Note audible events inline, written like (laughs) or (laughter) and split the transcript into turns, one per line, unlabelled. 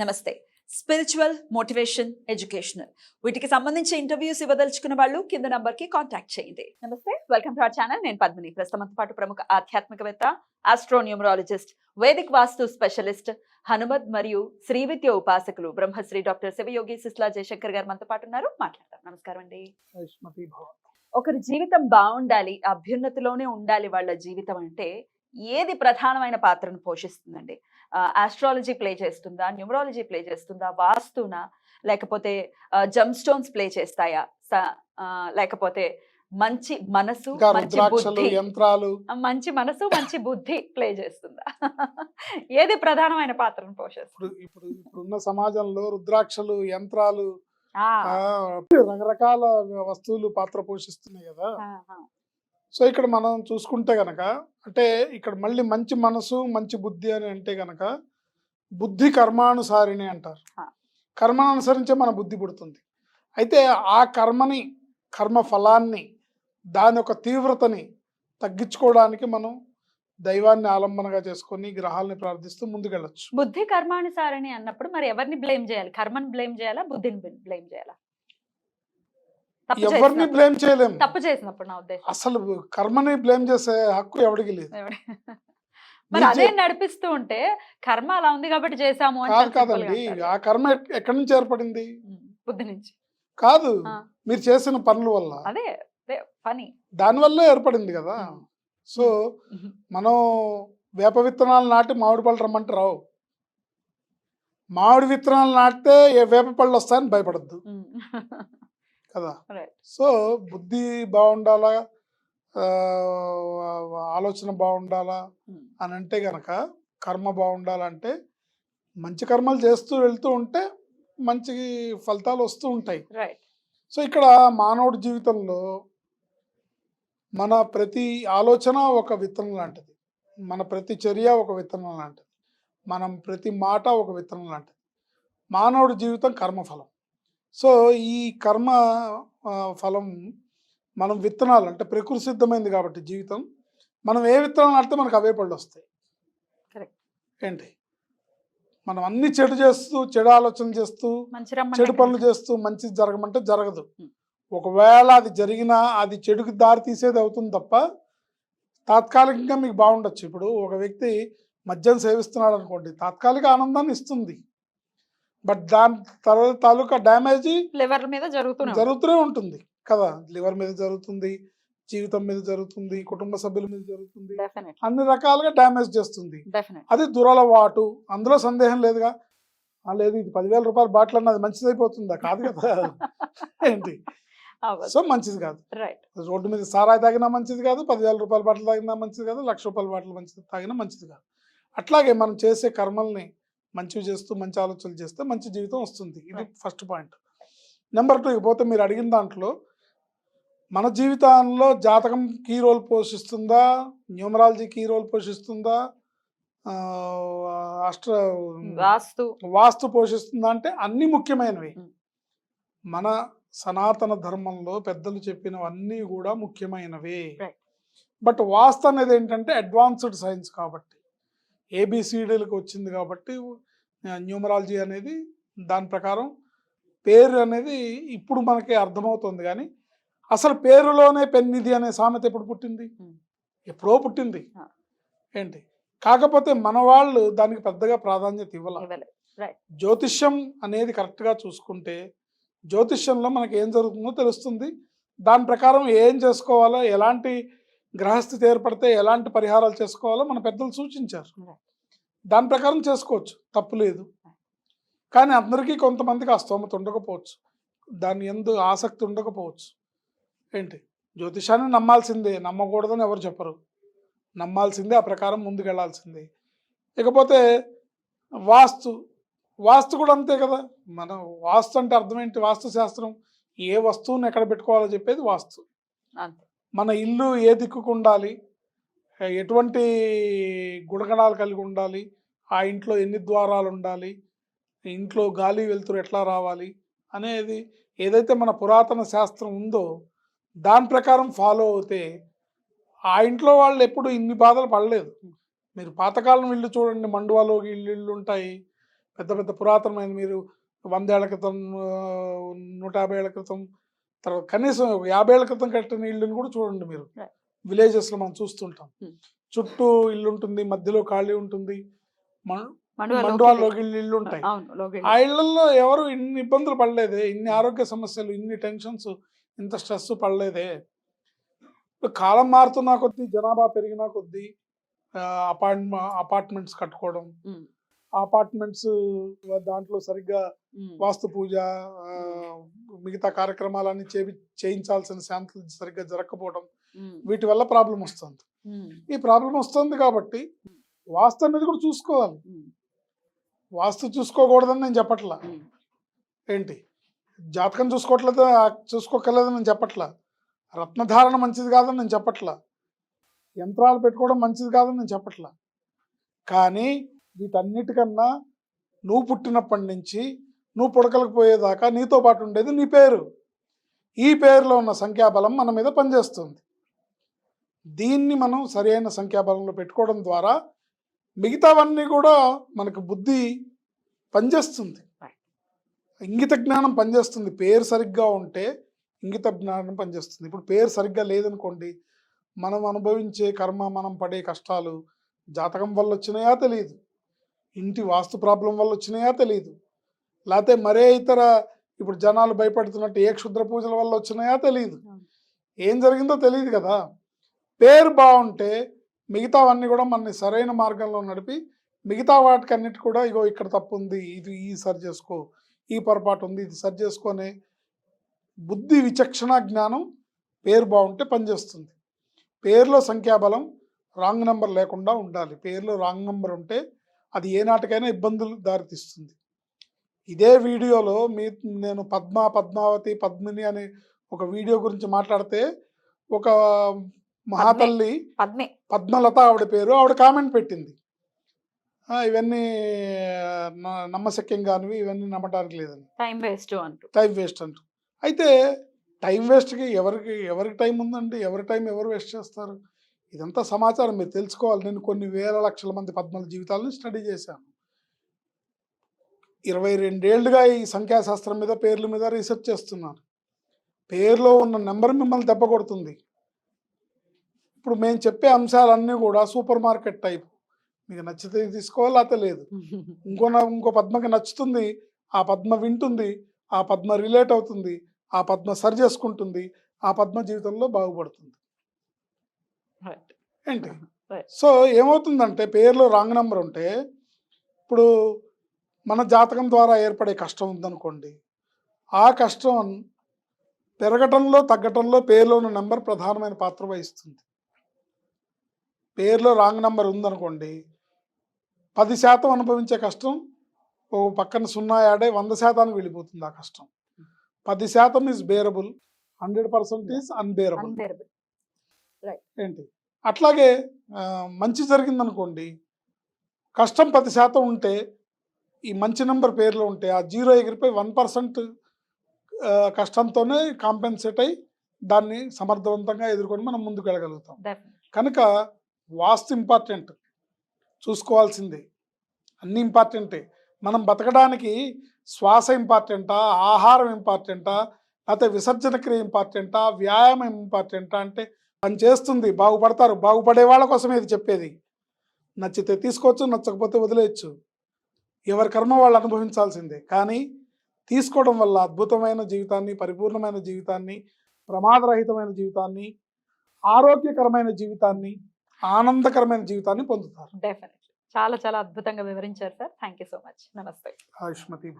నమస్తే. Spiritual motivation educational వీటికి సంబంధించి ఇంటర్వ్యూస్ ఇవ్వదలుచుకున్న వాళ్ళు కింద నంబర్కి కాంటాక్ట్ చేయండి. నమస్తే వెల్కమ్ టు అవర్ ఛానల్ నేను పద్మిని. ప్రస్తుతం పాటు ప్రముఖ ఆధ్యాత్మికవేత్త ఆస్ట్రోన్యూమరాలజిస్ట్ వేదిక్ వాస్తు స్పెషలిస్ట్ హనుమద్ మరియు శ్రీ విద్య ఉపాసకులు బ్రహ్మశ్రీ డాక్టర్ శివయోగి సిస్లా జయశంకర్ గారు మనతో పాటు ఉన్నారు. మాట్లాడతాం నమస్కారం అండి. ఒకరి జీవితం బాగుండాలి అభ్యున్నతిలోనే ఉండాలి వాళ్ళ జీవితం అంటే ఏది ప్రధానమైన పాత్రను పోషిస్తుందండి? ఆస్ట్రాలజీ ప్లే చేస్తుందా న్యూమరాలజీ ప్లే చేస్తుందా వాస్తునా లేకపోతే జమ్ స్టోన్స్ ప్లే చేస్తాయా? లేకపోతే మంచి మనసు మంచి బుద్ధి
యంత్రాలు.
మంచి మనసు మంచి బుద్ధి ప్లే చేస్తుందా? (laughs) ఏది ప్రధానమైన పాత్రను పోషిస్తుంది?
ఇప్పుడు ఇప్పుడు ఇప్పుడున్న సమాజంలో రుద్రాక్షలు యంత్రాలు రకరకాల వస్తువులు పాత్ర పోషిస్తున్నాయి కదా. సో ఇక్కడ మనం చూసుకుంటే గనక అంటే ఇక్కడ మళ్ళీ మంచి మనసు మంచి బుద్ధి అని అంటే గనక బుద్ధి కర్మానుసారిణి అంటారు. కర్మను అనుసరించే మన బుద్ధి పుడుతుంది. అయితే ఆ కర్మని కర్మ ఫలాన్ని దాని యొక్క తీవ్రతని తగ్గించుకోవడానికి మనం దైవాన్ని ఆలంబనగా చేసుకొని గ్రహాలని ప్రార్థిస్తూ ముందుకెళ్ళచ్చు.
బుద్ధి కర్మానుసారని అన్నప్పుడు మరి ఎవరిని బ్లేమ్ చేయాలి? కర్మని బ్లేమ్ చేయాలా? బుద్ధిని బ్లేమ్ చేయాలా?
ఎవరిని బ్లేమ్ చేయలేము
తప్పు చేసినప్పుడు నా ఉద్దేశం.
అసలు కర్మని బ్లేమ్ చేసే హక్కు ఎవడికి లేదు. (laughs)
మరి అదే నడిపిస్తూ ఉంటే కర్మ అలా ఉంది కాబట్టి చేసాము
కాదు కాదండి. ఆ కర్మ ఎక్- ఎక్కడి నుంచి ఏర్పడింది?
బుద్ధి నుంచి.
కాదు. మీరు చేసిన పనుల వల్ల.
అదే పని.
దానివల్లే ఏర్పడింది కదా. సో మనం వేప విత్తనాలు నాటి మామిడి పళ్ళు రమ్మంటే రావు. మామిడి విత్తనాలు నాటితే ఏ వేప పళ్ళు వస్తాయని భయపడద్దు. (laughs) కదా. సో బుద్ధి బాగుండాలా? ఆలోచన బాగుండాలా. అని అంటే గనక కర్మ బాగుండాలంటే మంచి కర్మలు చేస్తూ వెళ్తూ ఉంటే మంచి ఫలితాలు వస్తూ ఉంటాయి. సో ఇక్కడ మానవుడి జీవితంలో మన ప్రతి ఆలోచన ఒక విత్తనం లాంటిది. మన ప్రతి చర్య ఒక విత్తనం లాంటిది. మనం ప్రతి మాట ఒక విత్తనం లాంటిది. మానవుడి జీవితం కర్మఫలం. సో ఈ కర్మ ఫలం మనం విత్తనాలు అంటే ప్రకృతి సిద్ధమైంది కాబట్టి జీవితం మనం ఏ విత్తనాలు నాటితే మనకు అవే పళ్ళు వస్తాయి. ఏంటి మనం అన్ని చెడు చేస్తూ చెడు ఆలోచన చేస్తూ
మంచి
చెడు పనులు? చేస్తూ మంచిది జరగమంటే జరగదు. ఒకవేళ అది జరిగినా అది చెడుకి దారి తీసేది అవుతుంది తప్ప తాత్కాలికంగా మీకు బాగుండొచ్చు ఇప్పుడు ఒక వ్యక్తి మద్యం సేవిస్తున్నాడు అనుకోండి తాత్కాలిక ఆనందాన్ని ఇస్తుంది బట్ దాని తర్వాత తాలూకా డ్యామేజ్
లివర్ మీద జరుగుతూనే
జరుగుతూనే ఉంటుంది. కదా? లివర్ మీద జరుగుతుంది జీవితం మీద జరుగుతుంది కుటుంబ సభ్యుల మీద జరుగుతుంది. అన్ని రకాలుగా డ్యామేజ్ చేస్తుంది. అది దురలవాటు. అందులో సందేహం లేదుగా. లేదు ఇది పదివేల రూపాయల బాటిల్ అన్నది మంచిదైపోతుందా? కాదు కదా. (laughs) ఏంటి? సో మంచిది కాదు. రోడ్డు మీద సారాయి తాగినా మంచిది కాదు పదివేల రూపాయల బాటిల్ తాగినా మంచిది కాదు లక్ష రూపాయల బాటిల్ మంచిది తాగినా మంచిది కాదు. అట్లాగే మనం చేసే కర్మల్ని మంచివి చేస్తూ మంచి ఆలోచనలు చేస్తే మంచి జీవితం వస్తుంది. ఇది. ఫస్ట్ పాయింట్ నెంబర్ టూ పోతే మీరు అడిగిన దాంట్లో మన జీవితంలో జాతకం కీ రోల్ పోషిస్తుందా? న్యూమరాలజీ కీ రోల్ పోషిస్తుందా? ఆ, అష్ట్ర
వాస్తు.
వాస్తు పోషిస్తుందా అంటే అన్ని ముఖ్యమైనవి.
Mm.
మన సనాతన ధర్మంలో పెద్దలు చెప్పినవన్నీ కూడా ముఖ్యమైనవి. బట్ వాస్తు అనేది ఏంటంటే అడ్వాన్స్డ్ సైన్స్ కాబట్టి. ఏబిసిడీలకు వచ్చింది కాబట్టి న్యూమరాలజీ అనేది దాని ప్రకారం పేరు అనేది ఇప్పుడు మనకి అర్థమవుతుంది కానీ అసలు పేరులోనే పెన్నిది అనే సామెత ఎప్పుడు పుట్టింది. ఎప్పుడో పుట్టింది. ఏంటి? కాకపోతే మన వాళ్ళు దానికి పెద్దగా ప్రాధాన్యత ఇవ్వాలి. జ్యోతిష్యం అనేది కరెక్ట్గా చూసుకుంటే జ్యోతిష్యంలో మనకి ఏం జరుగుతుందో తెలుస్తుంది. దాని ప్రకారం ఏం చేసుకోవాలో? ఎలాంటి గ్రహస్థితి ఏర్పడితే ఎలాంటి పరిహారాలు చేసుకోవాలో మన పెద్దలు సూచించారు. దాని ప్రకారం చేసుకోవచ్చు తప్పు లేదు. కానీ అందరికీ కొంతమందికి ఆ స్తోమత ఉండకపోవచ్చు. దాని ఎందు ఆసక్తి ఉండకపోవచ్చు. ఏంటి? జ్యోతిషాన్ని నమ్మాల్సిందే నమ్మకూడదని ఎవరు చెప్పరు. నమ్మాల్సిందే ఆ ప్రకారం ముందుకెళ్ళాల్సిందే. ఇకపోతే వాస్తు వాస్తు కూడా అంతే కదా? మనం వాస్తు అంటే అర్థం ఏంటి? వాస్తు శాస్త్రం ఏ వస్తువుని ఎక్కడ పెట్టుకోవాలో చెప్పేది వాస్తు.
అంతే.
మన ఇల్లు ఏ దిక్కుకు ఉండాలి? ఎటువంటి గుణగణాలు కలిగి ఉండాలి? ఆ ఇంట్లో ఎన్ని ద్వారాలు ఉండాలి? ఇంట్లో గాలి వెలుతురు ఎట్లా రావాలి? అనేది ఏదైతే మన పురాతన శాస్త్రం ఉందో దాని ప్రకారం ఫాలో అవుతే ఆ ఇంట్లో వాళ్ళు ఎప్పుడు ఇన్ని బాధలు పడలేదు. మీరు పాతకాలం ఇల్లు చూడండి మండువాలో ఇల్లు ఇల్లు ఉంటాయి. పెద్ద పెద్ద పురాతనమైన మీరు వందేళ్ళ క్రితం నూట యాభై ఏళ్ళ క్రితం తర్వాత కనీసం యాభై క్రితం కట్టిన ఇళ్ళని కూడా చూడండి మీరు.
Right.
విలేజెస్లో మనం చూస్తుంటాం.
Hmm.
చుట్టూ ఇల్లు ఉంటుంది మధ్యలో ఖాళీ ఉంటుంది. మండువాల్లోకి ఇల్లు ఉంటాయి. ఆ ఇళ్ళలో ఎవరు ఇన్ని ఇబ్బందులు పడలేదే ఇన్ని ఆరోగ్య సమస్యలు ఇన్ని టెన్షన్స్ ఇంత స్ట్రెస్ పడలేదే. కాలం మారుతున్నా కొద్దీ జనాభా పెరిగినా కొద్దీ అపార్ట్ అపార్ట్మెంట్స్ కట్టుకోవడం.
ఉమ్,
అపార్ట్మెంట్స్ దాంట్లో సరిగ్గా
ఉమ్,
వాస్తు పూజ మిగతా కార్యక్రమాలన్నీ చేపి చేయించాల్సిన శాంతులు సరిగ్గా జరగకపోవడం వీటి వల్ల ప్రాబ్లం వస్తుంది. ఈ ప్రాబ్లం వస్తుంది కాబట్టి వాస్తు అనేది కూడా చూసుకోవాలి. వాస్తు చూసుకోకూడదని నేను చెప్పట్లా. ఏంటి? జాతకం చూసుకోవట్లేదు చూసుకోకలేదని నేను చెప్పట్లా. రత్నధారణ మంచిది కాదని నేను చెప్పట్లా. యంత్రాలు పెట్టుకోవడం మంచిది కాదని నేను చెప్పట్లా. కానీ వీటన్నిటికన్నా నువ్వు పుట్టినప్పటి నుంచి నువ్వు పుడకలకు పోయేదాకా నీతో పాటు ఉండేది నీ పేరు. ఈ పేరులో ఉన్న సంఖ్యాబలం మన మీద పనిచేస్తుంది. దీన్ని మనం సరైన సంఖ్యాబలంలో పెట్టుకోవడం ద్వారా మిగతావన్నీ కూడా మనకు బుద్ధి పనిచేస్తుంది. ఇంగిత జ్ఞానం పనిచేస్తుంది. పేరు సరిగ్గా ఉంటే ఇంగిత జ్ఞానం పనిచేస్తుంది. ఇప్పుడు పేరు సరిగ్గా లేదనుకోండి మనం అనుభవించే కర్మ మనం పడే కష్టాలు జాతకం వల్ల వచ్చినాయా తెలియదు ఇంటి వాస్తు ప్రాబ్లం వల్ల వచ్చినాయా తెలియదు లేకపోతే మరే ఇతర ఇప్పుడు జనాలు భయపడుతున్నట్టు ఏ క్షుద్ర పూజల వల్ల వచ్చినాయా తెలియదు. ఏం జరిగిందో తెలియదు కదా. పేరు బాగుంటే మిగతావన్నీ కూడా మనని సరైన మార్గంలో నడిపి మిగతా వాటికన్నిటి కూడా ఇగో ఇక్కడ తప్పు ఉంది ఇది ఈ సరి చేసుకో ఈ పొరపాటు ఉంది ఇది సరి చేసుకొని బుద్ధి విచక్షణ జ్ఞానం పేరు బాగుంటే పనిచేస్తుంది పేరులో సంఖ్యాబలం రాంగ్ నెంబర్ లేకుండా ఉండాలి. పేరులో రాంగ్ నెంబర్ ఉంటే అది ఏ నాటికైనా ఇబ్బందులు దారితీస్తుంది. ఇదే వీడియోలో మీ నేను పద్మ పద్మావతి పద్మిని అనే ఒక వీడియో గురించి మాట్లాడితే ఒక మహాతల్లి
పద్మే.
పద్మలత ఆవిడ పేరు ఆవిడ కామెంట్ పెట్టింది. ఇవన్నీ నమ్మశక్యం కానివి ఇవన్నీ నమ్మటానికి లేదని.
టైం వేస్ట్ అంటూ.
టైం వేస్ట్ అంటూ. అయితే టైం వేస్ట్కి ఎవరికి ఎవరికి టైం ఉందండి? ఎవరి టైం ఎవరు వేస్ట్ చేస్తారు? ఇదంతా సమాచారం మీరు తెలుసుకోవాలి. నేను కొన్ని వేల లక్షల మంది పద్మల జీవితాలను స్టడీ చేశాను. ఇరవై రెండేళ్ళుగా ఈ సంఖ్యాశాస్త్రం మీద పేర్ల మీద రీసెర్చ్ చేస్తున్నాను పేరులో ఉన్న నెంబర్ మిమ్మల్ని దెబ్బ కొడుతుంది. ఇప్పుడు మేము చెప్పే అంశాలన్నీ కూడా సూపర్ మార్కెట్ టైప్. మీకు నచ్చితే తీసుకోవాలి లేకపోతే లేదు. ఇంకో ఇంకో పద్మకి నచ్చుతుంది ఆ పద్మ వింటుంది ఆ పద్మ రిలేట్ అవుతుంది ఆ పద్మ సరి చేసుకుంటుంది ఆ పద్మ జీవితంలో బాగుపడుతుంది. ఏంటి. సో ఏమవుతుందంటే పేరులో రాంగ్ నెంబర్ ఉంటే ఇప్పుడు మన జాతకం ద్వారా ఏర్పడే కష్టం ఉందనుకోండి ఆ కష్టం పెరగటంలో తగ్గటంలో పేరులో ఉన్న నెంబర్ ప్రధానమైన పాత్ర వహిస్తుంది. పేరులో రాంగ్ నెంబర్ ఉందనుకోండి పది శాతం అనుభవించే కష్టం ఓ పక్కన సున్నా యాడే వంద శాతానికి వెళ్ళిపోతుంది ఆ కష్టం. పది శాతం is bearable hundred percent is unbearable. ఏంటి? అట్లాగే మంచి జరిగిందనుకోండి కష్టం పది శాతం ఉంటే ఈ మంచి నెంబర్ పేర్లో ఉంటే ఆ జీరో ఎగిరిపోయి వన్ పర్సెంట్ కష్టంతోనే కాంపెన్సేట్ అయి దాన్ని సమర్థవంతంగా ఎదుర్కొని మనం ముందుకు వెళ్ళగలుగుతాం. కనుక వాస్తు ఇంపార్టెంట్ చూసుకోవాల్సిందే. అన్ని ఇంపార్టెంటే మనం బతకడానికి శ్వాస ఇంపార్టెంటా ఆహారం ఇంపార్టెంటా లేకపోతే విసర్జన క్రియ ఇంపార్టెంటా వ్యాయామం ఇంపార్టెంటా అంటే పని చేస్తుంది బాగుపడతారు బాగుపడే వాళ్ళ కోసమే ఇది చెప్పేది. నచ్చితే తీసుకోవచ్చు నచ్చకపోతే వదిలేయచ్చు. ఎవరి కర్మ వాళ్ళు అనుభవించాల్సిందే. కానీ తీసుకోవడం వల్ల అద్భుతమైన జీవితాన్ని పరిపూర్ణమైన జీవితాన్ని ప్రమాదరహితమైన జీవితాన్ని ఆరోగ్యకరమైన జీవితాన్ని ఆనందకరమైన జీవితాన్ని పొందుతారు.
Definitely. చాలా చాలా అద్భుతంగా వివరించారు sir. Thank you so much నమస్తే
ఆయుష్మతి